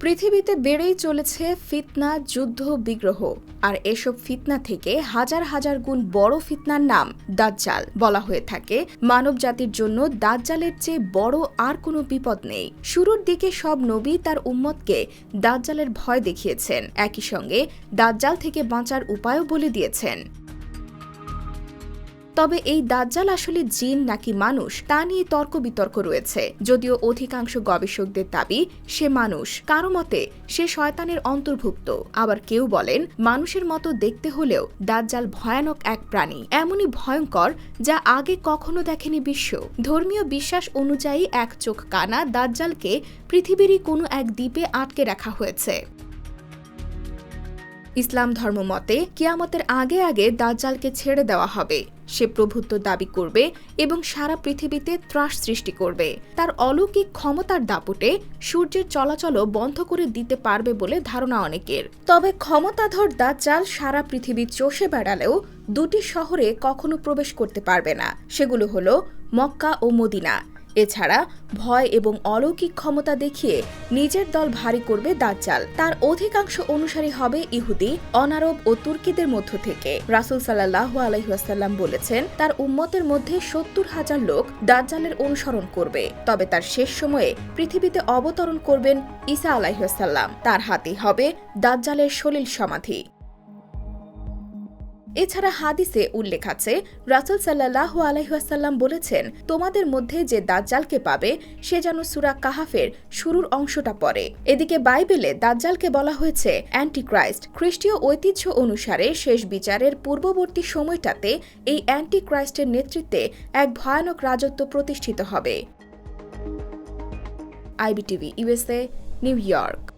পৃথিবীতে বেড়েই চলেছে ফিতনা, যুদ্ধ, বিগ্রহ। আর এসব ফিতনা থেকে হাজার হাজার গুণ বড় ফিতনার নাম দাজ্জাল। বলা হয়ে থাকে মানব জাতির জন্য দাজ্জালের চেয়ে বড় আর কোনো বিপদ নেই। শুরুর দিকে সব নবী তার উম্মতকে দাজ্জালের ভয় দেখিয়েছেন। একই সঙ্গে দাজ্জাল থেকে বাঁচার উপায়ও বলে দিয়েছেন। তবে এই দাজ্জাল আসলে জিন নাকি মানুষ, তা নিয়ে তর্ক বিতর্ক রয়েছে। যদিও অধিকাংশ গবেষকদের দাবি, সে মানুষ, কারও মতে সে শয়তানের অন্তর্ভুক্ত। আবার কেউ বলেন, মানুষের মতো দেখতে হলেও দাজ্জাল ভয়ানক এক প্রাণী। এমনই ভয়ঙ্কর যা আগে কখনো দেখেনি বিশ্ব। ধর্মীয় বিশ্বাস অনুযায়ী এক চোখ কানা দাজ্জালকে পৃথিবীরই কোনো এক দ্বীপে আটকে রাখা হয়েছে। ইসলাম ধর্ম মতে কিয়ামতের আগে আগে দাজ্জালকে ছেড়ে দেওয়া হবে। সে প্রভুত্ব দাবি করবে এবং সারা পৃথিবীতে ত্রাস সৃষ্টি করবে। তার অলৌকিক ক্ষমতার দাপটে সূর্যের চলাচলও বন্ধ করে দিতে পারবে বলে ধারণা অনেকের। তবে ক্ষমতাধর দাজ্জাল সারা পৃথিবী চষে বেড়ালেও দুটি শহরে কখনো প্রবেশ করতে পারবে না। সেগুলো হলো মক্কা ও মদিনা। এছাড়া ভয় এবং অলৌকিক ক্ষমতা দেখিয়ে নিজের দল ভারী করবে দাজ্জাল। তার অধিকাংশ অনুসারী হবে ইহুদি, অনারব ও তুর্কিদের মধ্য থেকে। রাসুল সাল্লাহ আলহিহাসাল্লাম বলেছেন, তার উম্মতের মধ্যে সত্তর হাজার লোক দাজ্জালের অনুসরণ করবে। তবে তার শেষ সময়ে পৃথিবীতে অবতরণ করবেন ঈসা আলাইহাসাল্লাম তার হাতে হবে দাজ্জালের সলিল সমাধি। এছাড়া হাদিসে উল্লেখ আছে, রাসুল সাল্লাহ আলহিহাসাল্লাম বলেছেন, তোমাদের মধ্যে যে দাজ্জালকে পাবে, সে যেন সুরা কাহাফের শুরুর অংশটা পড়ে। এদিকে বাইবেলে দাজ্জালকে বলা হয়েছে, অ্যান্টিক্রাইস্ট খ্রিস্টীয় ঐতিহ্য অনুসারে শেষ বিচারের পূর্ববর্তী সময়টাতে এই অ্যান্টিক্রাইস্টের নেতৃত্বে এক ভয়ানক রাজত্ব প্রতিষ্ঠিত হবে। IBTV USA New York.